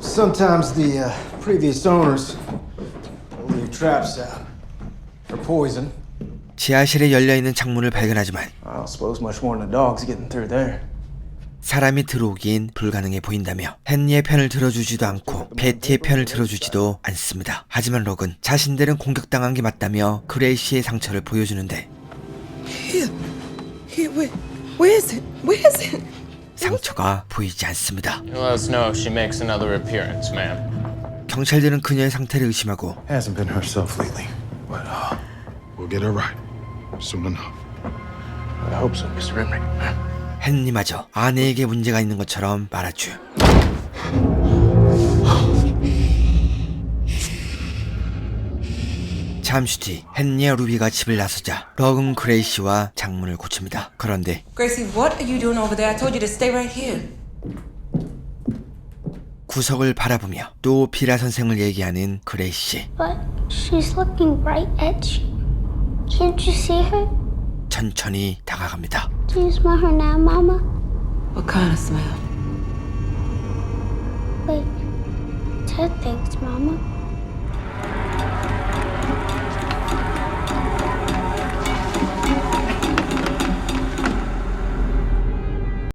Sometimes the uh, previous owners will leave traps out for poison. 지하실에 열려 있는 창문을 발견하지만 I don't suppose much more than the dogs getting through there. 사람이 들어오긴 불가능해 보인다며 헨리의 편을 들어주지도 않고 베티의 편을 들어주지도 않습니다. 하지만 록은 자신들은 공격당한 게 맞다며 그레이시의 상처를 보여주는데 Here, where, where is it? Where is it? 상처가 보이지 않습니다. Let us know if she makes another appearance, ma'am. 경찰들은 그녀의 상태를 의심하고 Hasn't been herself lately, but uh, we'll get her right soon enough. I hope so, Mr. 헨리마저 아내에게 문제가 있는 것처럼 말하죠. 잠시 뒤 헨리와 루비가 집을 나서자 럭은 그레이시와 장문을 고칩니다. 그런데 Gracie, what are you doing over there? I told you to stay right here. 구석을 바라보며 또 피라 선생을 얘기하는 그레이시 But she's looking right at you. Can't you see her? 천천히 다가갑니다. Do you smell her now, Mama? What kind of smell? Wait. Ted thinks, Mama.